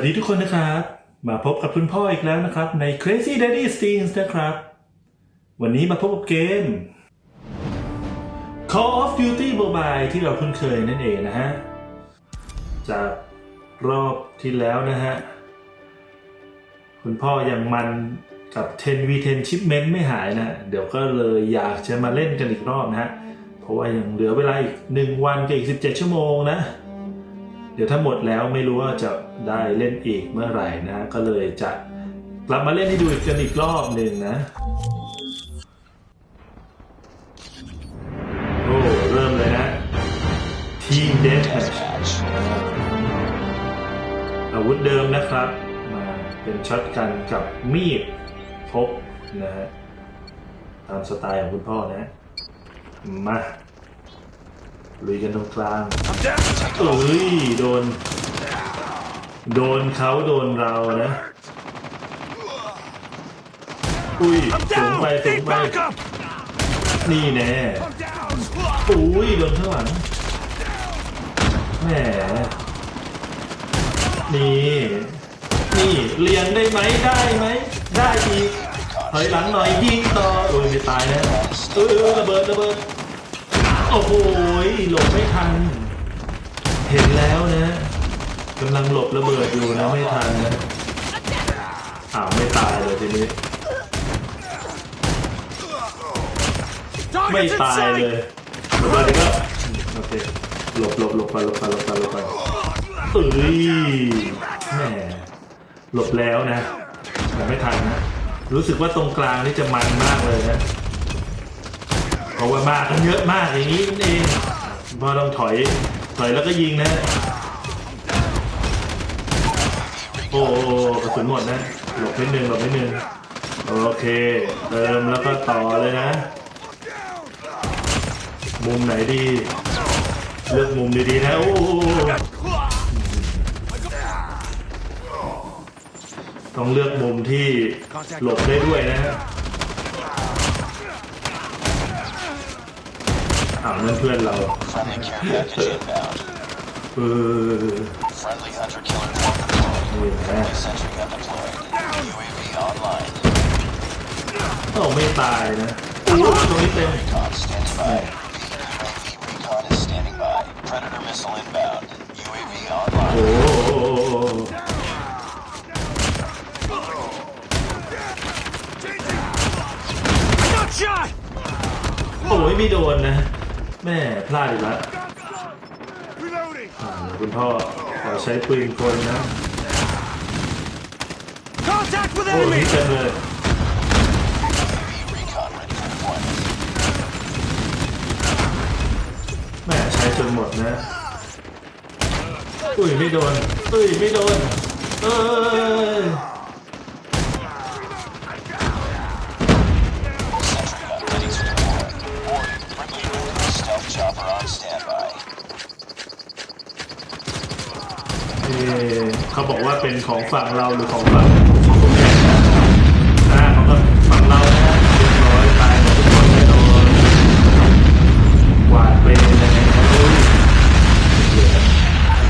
วัสดีทุกคนนะครับ มาพบกับคุณพ่ออีกแล้วนะครับ ใน Crazy Daddy Scenes นะครับ วันนี้มาพบกับเกม Call of Duty Mobile ที่เราคุ้นเคยนั่นเองนะฮะ จากรอบที่แล้วนะฮะ คุณพ่อยังมันกับ 10v10 Shipment ไม่หายนะ เดี๋ยวก็เลยอยากจะมาเล่นกันอีกรอบนะฮะ เพราะว่ายังเหลือเวลาอีก 1 วันกับอีก 17 ชั่วโมงนะ ดี๋ยวถ้าหมดแล้วไม่รู้ว่าจะได้เล่นอีกเมื่อไหร่นะ ก็เลยจะกลับมาเล่นให้ดูอีกกันอีกรอบหนึ่งนะ โอ้ เริ่มเลยนะ ทีมเดสแมชอาวุธเดิมนะครับ มาเป็นช็อตกันกับมีดพกนะฮะ ตามสไตล์ของคุณพ่อนะ มา ลุยกันตรงกลางเอ้ยโดน โดนเขาโดนเรานะอุ้ยสูงไปสูงไปนี่แน่อุ้ยโดนข้างหลังแหมนี่นี่เลียงได้ไหมได้ไหมได้อีถอยหลังหน่อยยิงต่อโอ้ยไม่ตายนะเออระเบิดระเบิด โอ้โหหลบไม่ทัน เห็นแล้วนะกำลังหลบระเบิดอยู่นะไม่ทันนะอ้าวไม่ตายเลยทีนี้ ไม่ตายเลยระเบิดกแล้วโอเคหลบหลบหลบไปหลบไปหลบไปหลบไปเอ้ยแหมหลบแล้วนะแต่ไม่ทันนะรู้สึกว่าตรงกลางนี่จะมันมากเลยนะ เพราะว่ามากันเยอะมากอย่างนี้นั่นเองพอต้องถอยถอยแล้วก็ยิงนะ โอ้โหกระสุนหมดนะหลบนิดนึงหลบนิดนึงโอเคเติมแล้วก็ต่อเลยนะ มุมไหนดี เลือกมุมดีๆนะโอ้ต้องเลือกมุมที่หลบได้ด้วยนะฮะาวนั่นเพื่อนเรา Friendly care package inbound. เออ Friendly hunter killer drone deployed. นี่นะ Sentry gun deployed. UAV online. โอ้ไม่ตายนะโอ้ตรงนี้เต็ม Recon standing by. UAV recon is standing by. Predator missile inbound. UAV โอ้ online. โอ้ยไม่โดนนะ แม่พลาดอีกแล้วอ่าเดี๋ยวคุณพ่อขอใช้ปืนคนนะ Contact with โอ้ย enemy! เต็มเลย UAV recon ready for deployment. แม่ใช้จนหมดนะ อุ้ยไม่โดน อุ้ยไม่โดน เอ้ย เขาบอกว่าเป็นของฝั่งเราหรือของฝั่งอ่าของฝั่งเรานะฮะเรียบร้อยตายหมดทุกคนแน่นอนกวาดไปเลยนะ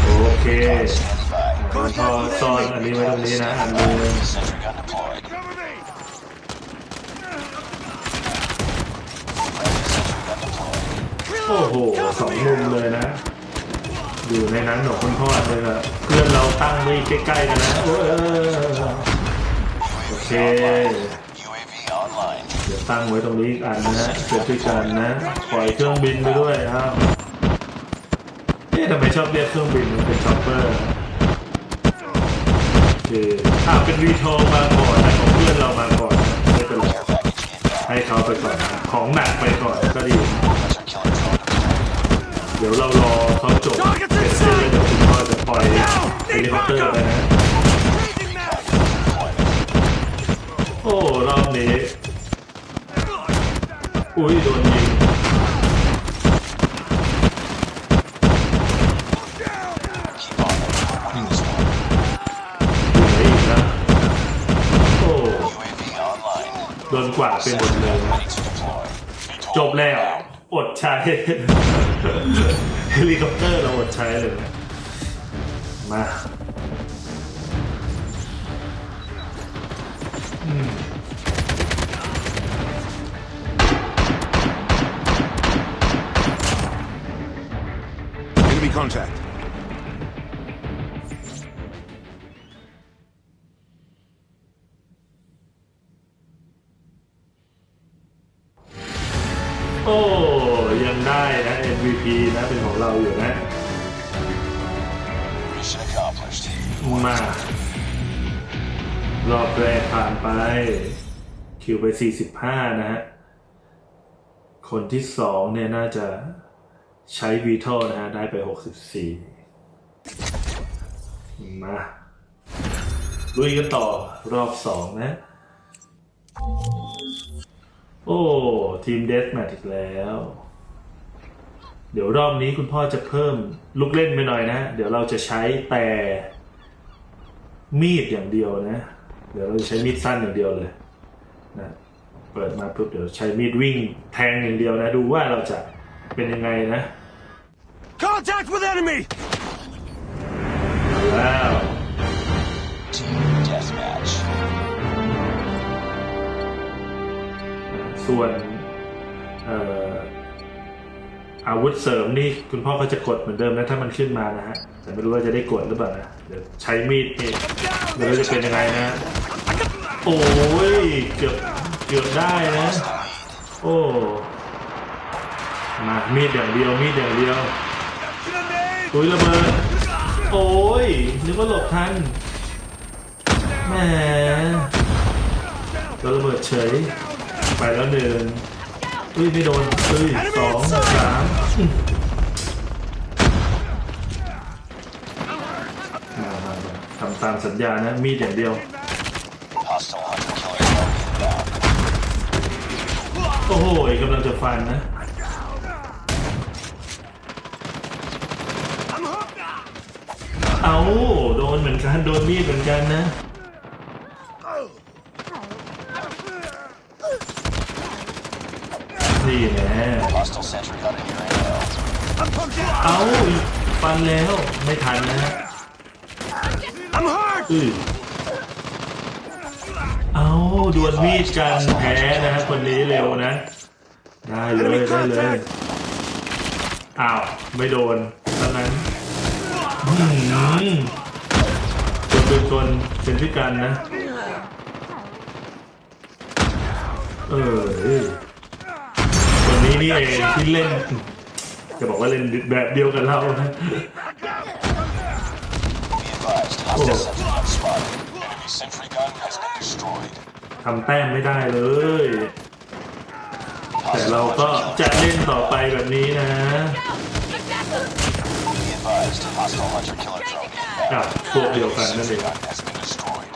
โอเค Standing by. คุณพ่อซ่อนอันนี้ไว้ตรงนี้นะอันนึง Sentry gun deployed. Cover me! Friendly sentry gun deployed. โอ้โหสองมุมเลยนะ อยู่ในนั้นของคุณพ่อเลยนะเพื่อนเราตั้งไว้ใกล้ๆกันนะเออโอเค UAV online. เดี๋ยวตั้งไว้ตรงนี้อีกอันนะฮะเกิดด้วยกันนะ ปล่อยเครื่องบินไปด้วยครับเอ๊ะทำไมชอบเรียกเครื่องบินมันเป็นช็อปเปอร์นะโอเคอ่าเป็นวีโทมาก่อนนะของเพื่อนเรามาก่อนนะไม่เป็นไร Care package inbound. ให้เขาไปก่อนนะของหนักไปก่อนก็ดี Care. เดี๋ยวเรารอเขาจบเสร็จสิ้นแล้วเดี๋ยวคุณพ่อจะปล่อยเฮลิคอปเตอร์ไปนะ Changing map! Deployment. โอ้รอบนี้ อุ้ยโดนยิง Keep on them. We're winning this one. อยู่ไหนอีกนะโอ้ UAV online. โดนกวาดไปหมดเลย Ready to deploy. จบแล้ว อดใช้เฮลิคอปเตอร์เราอดใช้เลย มาคอนแทค เป็นของเราอยู่นะ Mission accomplished. มารอบแรกผ่านไป คิวไป 45 นะฮะ คนที่สองเนี่ยน่าจะใช้วีทอนะฮะ ได้ไป 64 มาลุยกันต่อรอบสองนะ โอ้ ทีมเดสแมทอีกแล้ว เดี๋ยวรอบนี้คุณพ่อจะเพิ่มลูกเล่นไปหน่อยนะ เดี๋ยวเราจะใช้แต่มีดอย่างเดียวนะ เดี๋ยวเราจะใช้มีดสั้นอย่างเดียวเลยนะเปิดมาปุ๊บเดี๋ยวใช้มีดวิ่งแทงอย่างเดียวนะ ดูว่าเราจะเป็นยังไงนะ Contact with enemy! แล้ว Team deathmatch. ส่วนเอ่อ อาวุธเสริมนี่คุณพ่อก็จะกดเหมือนเดิมนะถ้ามันขึ้นมานะฮะแต่ไม่รู้ว่าจะได้กดหรือเปล่านะเดี๋ยวใช้มีดเองเดี๋ยวจะเป็นยังไงนะ โอ้ยเกือบเกือบได้นะ โอ้มามีดอย่างเดียวมีดอย่างเดียว Grenade! อุ้ยระเบิดโอ้ยนึกว่าหลบทันแหมระเบิดเฉยไปแล้วหนึ่ง อุ้ยไม่โดนอุ้ยสองสามมามามาทำตามสัญญานะมีดอย่างเดียว Hostile hunter killer drone inbound. โอ้โหกำลังจะฟันนะ I'm hooked! เอาโดนเหมือนกัน โดนมีดเหมือนกันนะ นี่แหละ Hostile sentry gun in your inbound. I'm pumped down! เอาฟันแล้ว ไม่ทันนะ I'm hurt! อือเอาดวลมีดกันแพ้นะฮะคนนี้เร็วนะ ได้เลย Enemy ได้เลย contact! อ้าวไม่โดนตอนนั้นอืมคนเป็นคนเป็นพิการนะ เออเอ้ยค นนี้นี่เองที่เล่น จะบอกว่าเล่นแบบเดียวกับเรานะ Be advised, hostile sentry gun spotted. Enemy sentry gun has been destroyed. ทำแต้มไม่ได้เลย แต่ Hostile เราก็ hunter จะ killer เล่นต่อไปแบบนี้นะ Be advised, hostile hunter killer drone อะ inbound. พวกเดียวกันนั่นเอง Gun has been destroyed.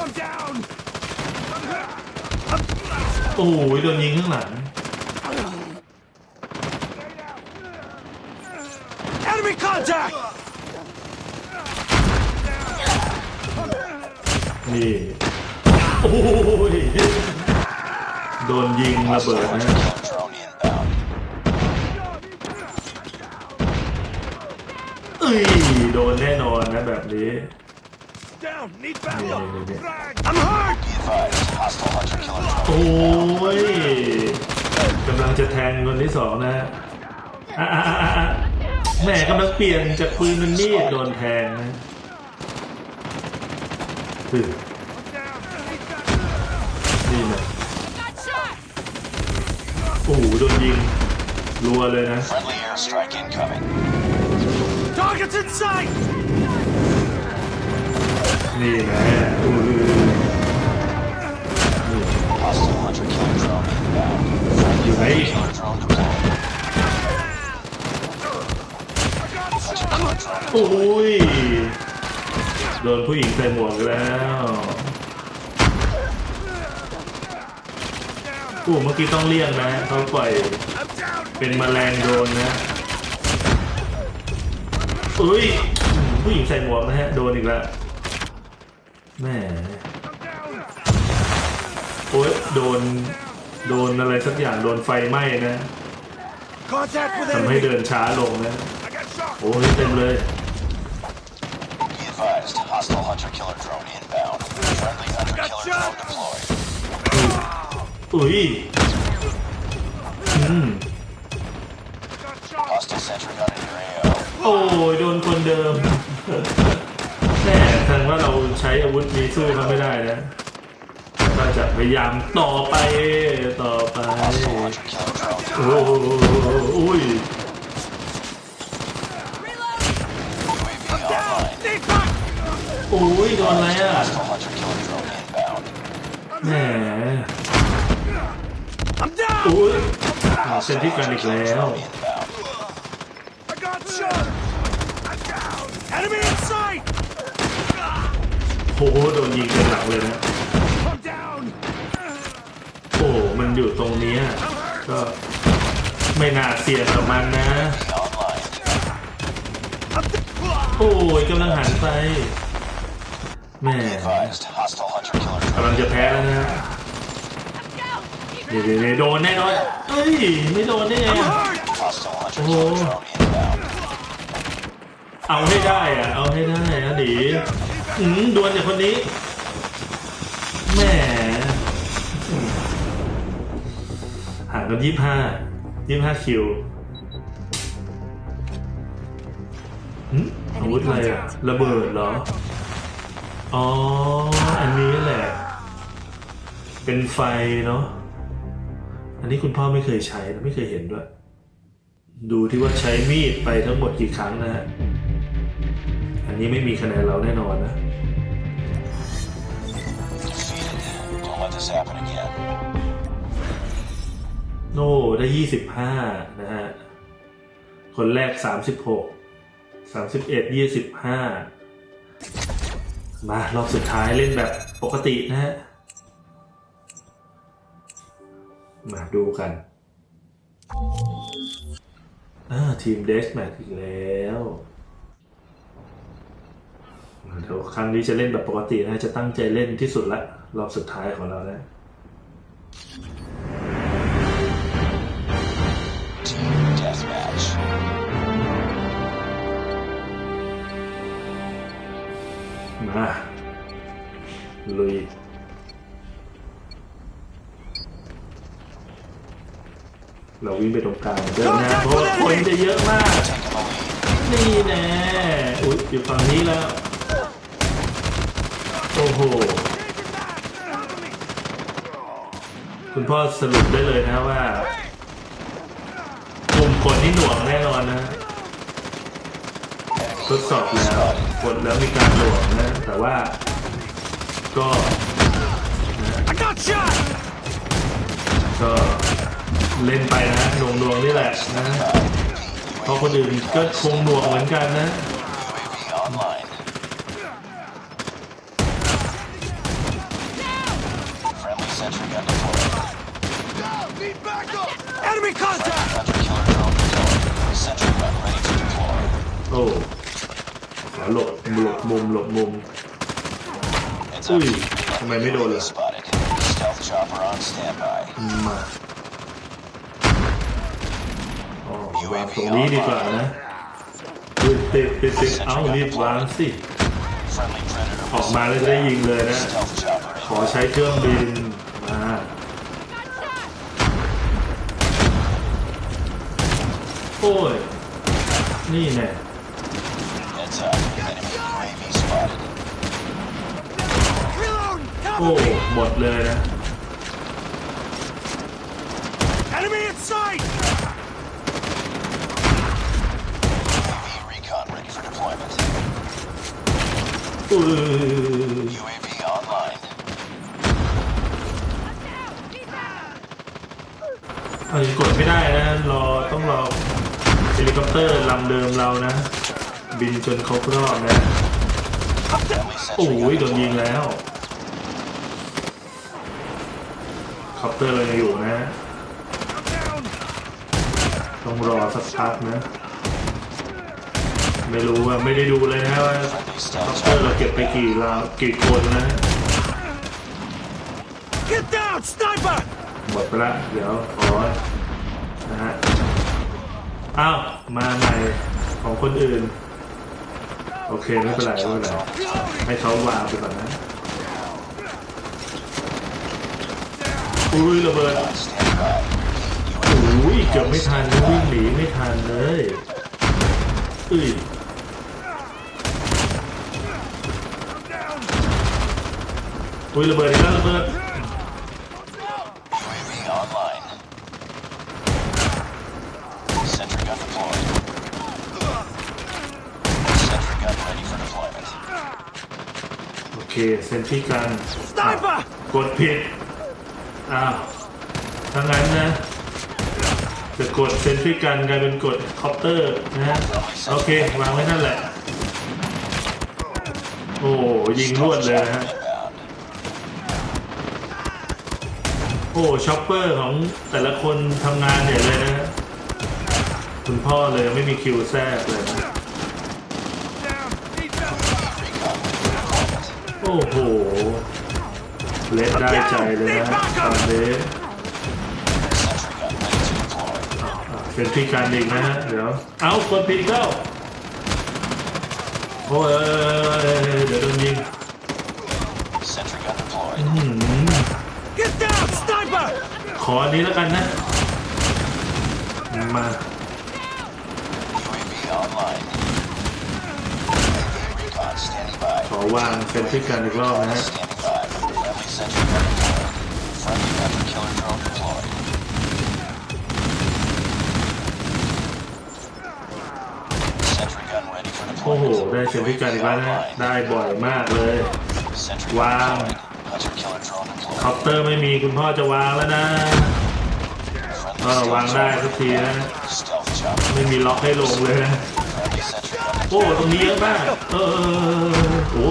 I'm down! โอ้ยโดนยิงข้างหลัง Enemy contact! นี่โอ้ยโดนยิงระเบิ Hostile ด hunter นะ killer drone inbound. เอ้ยโดนแน่นอนนะแบบนี้ Down! Need Yeah, yeah, backup! yeah, yeah. Frag! I'm hurt! โอ้ยกำลังจะแทงคนที่สองนะฮะอ่แหมกำลังเปลี่ยนจากปืนเป็นมีดโดนแทงนะคือนี่นะโอ้โหโดนยิงรัวเลยนะ นี่นะโอ้ อ้ย โดนผู้หญิงใส่หมวกแล้วโอ้เมื่อกี้ต้องเลี่ยงนะเขาปล่อยเป็นแมลงโดนนะ อุ้ย ผู้หญิงใส่หมวกนะฮะ โดนอีกแล้วแม่โอ้ยโดน โดนอะไรสักอย่างโดนไฟไหม้นะทำให้เดินช้าลงนะ โอ้ยเต็มเลย advised, hostile hunter killer drone inbound. Friendly hunter killer drone deployed. อุ้ยอืม Got shot. Hostile sentry gun in your AO. โอ้ยโดนคนเดิมแน่ทันว่าเราใช้อาวุธนี้สู้เขาไม่ได้นะก็จะพยายามต่อไปต่อไป Hostile hunter killer drone โอ้โหอุ้ย UAV online. Need back. โอ้ยโดนอะไรอะแหมโอ้ยอ้าวเซนที่แฟน Hunter อีกแล้วโอ้โหโดนยิงเต็มหลักเลยนะโอ้โหมันอยู่ตรงนี้ก็ไม่น่าเสี่ยงกับมันนะโอ้ยกำลังหันไป แหม่ Advised. Hostile hunter killer กำลัง drone. จะแพ้แล้วนะเดี๋ยวเดี๋ยวเดี๋ยวโดนแน่นอนเอ้ย ไม่โดนได้ไง I'm อะ hurt. Hostile hunter Oh. killer drone inbound. เอาให้ได้อะเอาให้ได้นะดีอืมดวลจากคนนี้แหมห่างกันยี่ห้ายี่ห้าคิวหึอาวุธอะไรอะระเบิดเหรอ อ๋อ อันนี้แหละ เป็นไฟเนาะ อันนี้คุณพ่อไม่เคยใช้นะไม่เคยเห็นด้วย ดูที่ว่าใช้มีดไปทั้งหมดกี่ครั้งนะฮะ อันนี้ไม่มีคะแนนเราแน่นอนนะ Defeated. Don't let this happen again. โน่ได้ยี่สิบห้านะฮะ คนแรกสามสิบหกสามสิบเอ็ดยี่สิบห้า มารอบสุดท้ายเล่นแบบปกตินะฮะ มาดูกันทีมเดสแมทอีกแล้วเดี๋ยวครั้งนี้จะเล่นแบบปกตินะ จะตั้งใจเล่นที่สุดละ รอบสุดท้ายของเรานะ Team deathmatch. มาลุยเราวิ่งไปตรงกลางเดินนะเพราะว่าคนจะเยอะมาก Taking the lead. นี่แน่อุ๊ยอยู่ฝั่งนี้แล้ว โอ้โห คุณพ่อสรุปได้เลยนะว่ากลุ่มคนที่หน่วงแน่นอนนะ ทดสอบแล้วกดแล้วมีการหน่วงนะ แต่ว่าก็ I got shot. ก็เล่นไปนะหน่วงหน่วงๆนี่แหละนะเพราะคนอื่นก็คงหน่วงเหมือนกันนะ UAV online. Friendly sentry gun deployed. Need backup. Enemy contact. Hunter killer drone deployed. Sentry gun ready to deploy. โอ้ขอ หลบหลบมุมหลบมุม It's Ui, up. sao mày mới đồ UAV được? spotted. Stealth chopper on standby. มาอ๋อวางตรงนี้ดีกว่านะติดติดติดติดเอารีบวางสิ Friendly predator ออกมาแล้วจะได้ยิงเลยนะ stealth chopper ขอใช้เครื่องบินมาโอ้ย นี่แน่ โอ้ Cover me. หมดเลยนะ Enemy in sight. UAV recon ready for deployment. อือ UAV online. เอายังกดไม่ได้นะ รอต้องรอเฮลิคอปเตอร์ลำเดิมเรานะ บินจนครบรอบนะ Friendly โอ้ sentry ย gun โดนยิง deployed. แล้ว คอปเตอร์เรายังอยู่นะ ต้องรอสักพักนะ ไม่รู้ว่าไม่ได้ดูเลยนะว่าคอปเตอร์เราเก็บไปกี่ลาวกี่คนนะ Get down, sniper. หมดไปละ เดี๋ยวขอนะฮะ อ้าว มาใหม่ของคนอื่น โอเค ไม่เป็นไรไม่เป็นไรให้เขาวางไปก่อนนะ อุ้ยระเบิด Standing by. โอ้ยเกือบไม่ทันนะวิ่งหนีไม่ทันเลยอุ้ยอุ้ยระเบิดอีกแล้วระเบิด UAV online. Sentry gun deployed. Sentry gun ready for deployment. โอเคเซนที่กัน Sniper! กดผิด อ้าวถ้างั้นนะ จะกดเซนทรีกันกลายเป็นกดคอปเตอร์นะฮะ โอเค วางไว้นั่นแหละ โอ้ยิงรวดเลยนะฮะ โอ้ช็อปเปอร์ของแต่ละคนทำงานเนี่ยเลยนะฮะคุณพ่อเลยไม่มีคิวแทรกเลยนะโอ้โห เละได้ใจเลยนะตอนนี้ Sentry gun ready to deploy. เซนทรีกันอีกนะฮะเดี๋ยวเอากดผิดอีกแล้วโอ้ยเดี๋ยวโดนยิง Sentry gun deployed. หืม Get down! Sniper! ขออันนี้แล้วกันนะ มา UAV online. UAV recon standing by. ขอวางเซนทรีกันอีกรอบนะฮะ Standing by. Friendly sentry gun deployed. Friendly hunter killer drone deployed. Sentry gun ready for โอ้โห deployment. ได้เซนทรีกันอีกแล้วนะฮะได้บ่อยมากเลย Sentry Wow. gun deployed. Hunter killer drone เคา deployed. น์เตอร์ไม่มีคุณพ่อจะวางแล้วนะ Friendly เออวาง stealth ได้ chopper. สักทีนะ Stealth chopper. ไม่มีล็อกให้ลงเลยนะ Friendly sentry gun โอ้ ตรงนี้เยอะมาก เออเออเออเออโอ้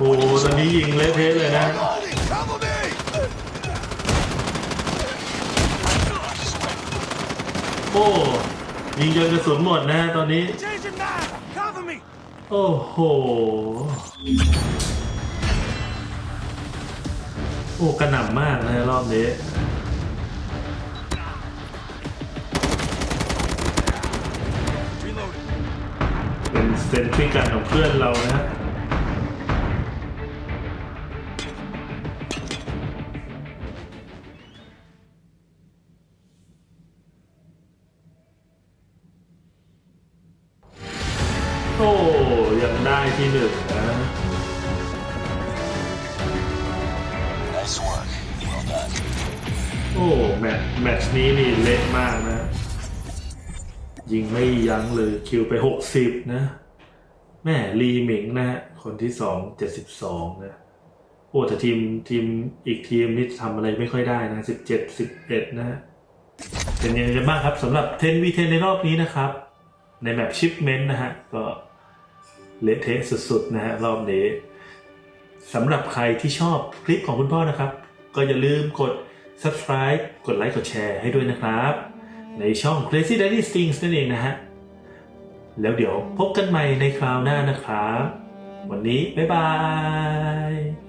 on them. โหตอนนี้ยิงเละเทะเลยนะโอ้ยิงจนกระสุนหมดนะตอนนี้ โอ้โห โอ้กระหน่ำมากนะรอบนี้เป็นเซนทริกันของเพื่อนเรานะ ยิงไม่ยั้งเลยคิวไป 60 นะ แม่ลีหมิงนะฮะคนที่สอง72นะโอ้แต่ทีมทีมอีกทีมนี่ทำอะไรไม่ค่อยได้นะ17 11นะฮะเป็นยังไงบ้างครับสำหรับ10 v 10ในรอบนี้นะครับ ในแมปชิปเมนต์นะฮะ ก็เละเทะสุดๆนะฮะ รอบนี้สำหรับใครที่ชอบคลิปของคุณพ่อนะครับ ก็อย่าลืมกด subscribe กดไลค์กดแชร์ให้ด้วยนะครับ ในช่อง Crazy Daddy Things นั่นเองนะฮะ แล้วเดี๋ยวพบกันใหม่ในคราวหน้านะครับ วันนี้ บ๊ายบาย